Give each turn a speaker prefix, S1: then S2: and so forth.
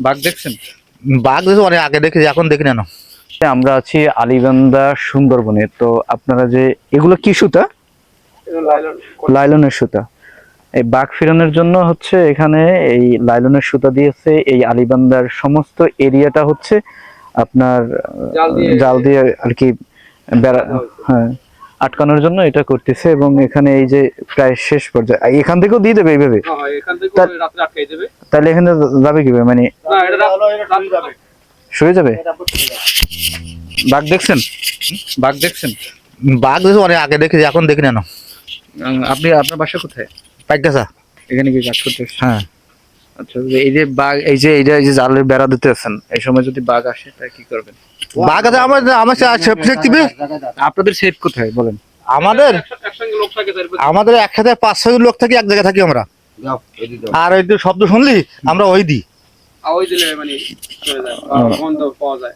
S1: বাঘ দেখছেন?
S2: বাঘ দেখে অনেক আগে দেখেছি এখন দেখি না।
S1: আমরা আছি আলিবান্ধা সুন্দরবনে। তো আপনারা যে এগুলো কি সুতা? লাইলনের সুতা। এই বাঘ ফিরানোর জন্য হচ্ছে এখানে এই লাইলনের সুতা দিয়েছে। এই আলিবান্দার সমস্ত এরিয়াটা হচ্ছে আপনার
S3: জাল দিয়ে-
S1: জাল দিয়ে আর কি বেড়া হ্যাঁ। আটকানোর জন্য এটা করতেছে এবং এখানে এই যে প্রায় শেষ পর্যায়ে এখান থেকেও দিয়ে দেবে এইভাবে?
S3: হ্যাঁ, হ্যাঁ,
S1: তাহলে এখানে যাবে কীভাবে? মানে
S3: না এটা রাত- রাত যাবে।
S1: সরে যাবে? বাঘ দেখছেন? বাঘ দেখছেন?
S2: বাঘ দেখে অনেক আগে দেখেছি এখন দেখি না না।
S1: আপনি আপনার বাসা কোথায়?
S2: পাইকাসা
S1: এখানে কি কাজ করতে
S2: হ্যাঁ।
S1: আচ্ছা এই যে বাঘ এই যে এইটা এই যে জালের বেড়া দিতে আছেন এই সময় যদি বাঘ আসে তা কি করবেন?
S2: বাঘ আছে আমার আমার সেফ দিবে
S1: আপনাদের সেফ কোথায় বলেন?
S2: আমাদের আমাদের একসাথে পাঁচ ছয় লোক থাকি এক জায়গায় থাকি আমরা। আর ওই যে শব্দ শুনলি? আমরা ওই দিই।
S3: ওই দিলে মানে পাওয়া যায়।